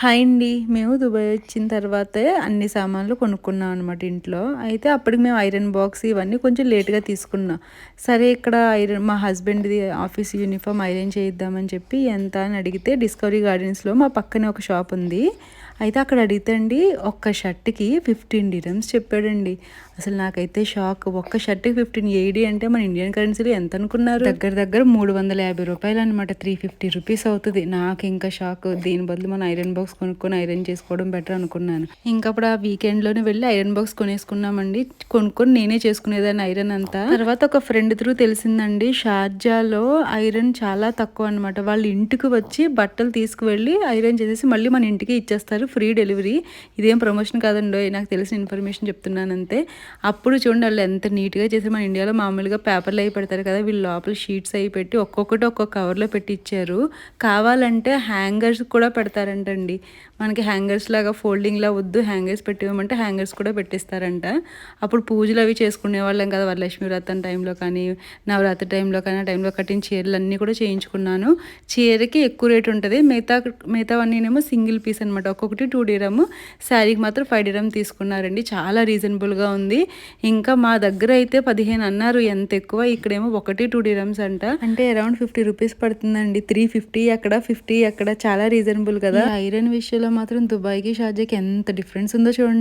Hi అండి. మేము Dubai వచ్చిన తర్వాతే అన్ని సామాన్లు కొనుక్కున్నాం అనమాట ఇంట్లో. అయితే అప్పటికి మేము ఐరన్ బాక్స్ ఇవన్నీ కొంచెం లేట్గా తీసుకున్నాం. సరే ఇక్కడ ఐరన్ మా హస్బెండ్ది ఆఫీస్ యూనిఫామ్ ఐరన్ చేయిద్దామని చెప్పి ఎంత అని అడిగితే డిస్కవరీ గార్డెన్స్లో మా పక్కనే ఒక షాప్ ఉంది. అయితే అక్కడ అడిగితే అండి ఒక్క షర్ట్కి ఫిఫ్టీన్ డిరమ్స్ చెప్పాడండి. అసలు నాకైతే షాక్ ఒక్క షర్ట్కి ఫిఫ్టీన్ ఏడి అంటే మన ఇండియన్ కరెన్సీలో ఎంత అనుకున్నారు? దగ్గర దగ్గర మూడు వందల యాభై రూపాయలు అనమాట త్రీ ఫిఫ్టీ రూపీస్ అవుతుంది. నాకు ఇంకా షాక్ దీని బదులు మన ఐరన్ బాక్స్ కొనుక్కొని ఐరన్ చేసుకోవడం బెటర్ అనుకున్నాను. ఇంకా అప్పుడు ఆ వీకెండ్లోనే వెళ్ళి ఐరన్ బాక్స్ కొనేసుకున్నామండి. కొనుక్కొని నేనే చేసుకునేదాన్ని ఐరన్ అంతా. తర్వాత ఒక ఫ్రెండ్ త్రూ తెలిసిందండి షార్జాలో ఐరన్ చాలా తక్కువ అనమాట వాళ్ళ ఇంటికి వచ్చి బట్టలు తీసుకువెళ్ళి ఐరన్ చేసేసి మళ్ళీ మన ఇంటికి ఇచ్చేస్తారు. ఫ్రీ డెలివరీ ఇదేం ప్రమోషన్ కాదండి నాకు తెలిసిన ఇన్ఫర్మేషన్ చెప్తున్నాను అంతే అప్పుడు చూడండి వాళ్ళు ఎంత నీట్గా చేసి మన ఇండియాలో మామూలుగా పేపర్లు అయి పెడతారు కదా వీళ్ళు లోపల షీట్స్ అయి పెట్టి ఒక్కొక్కటి ఒక్కొక్క కవర్లో పెట్టి ఇచ్చారు. కావాలంటే హ్యాంగర్స్ కూడా పెడతారంటండి. మనకి హ్యాంగర్స్ లాగా ఫోల్డింగ్లా వద్దు హ్యాంగర్స్ పెట్టివ్వమంటే హ్యాంగర్స్ కూడా పెట్టిస్తారంట. అప్పుడు పూజలు అవి చేసుకునే వాళ్ళం కదా వరలక్ష్మి వ్రతం టైంలో కానీ నవరాత్రి టైంలో కానీ ఆ టైంలో కట్టిన చీరలు అన్నీ కూడా చేయించుకున్నాను. చీరకి ఎక్కువ రేట్ ఉంటుంది. మిగతా మిగతావన్నీనేమో సింగిల్ పీస్ అనమాట ఒక్కొక్కటి టూ డిరమ్ శారీకి మాత్రం ఫైవ్ డిరమ్ తీసుకున్నారండి. చాలా రీజనబుల్గా ఉంది. ఇంకా మా దగ్గర అయితే పదిహేను అన్నారు. ఎంత ఎక్కువ? ఇక్కడేమో ఒకటి టూ డిరమ్స్ అంట. అంటే అరౌండ్ ఫిఫ్టీ రూపీస్ పడుతుందండి. త్రీ ఫిఫ్టీ అక్కడ ఫిఫ్టీ అక్కడ. చాలా రీజనబుల్ కదా? ఐరన్ విషయంలో మాత్రం దుబాయ్కి షార్జాకి ఎంత డిఫరెన్స్ ఉందో చూడండి.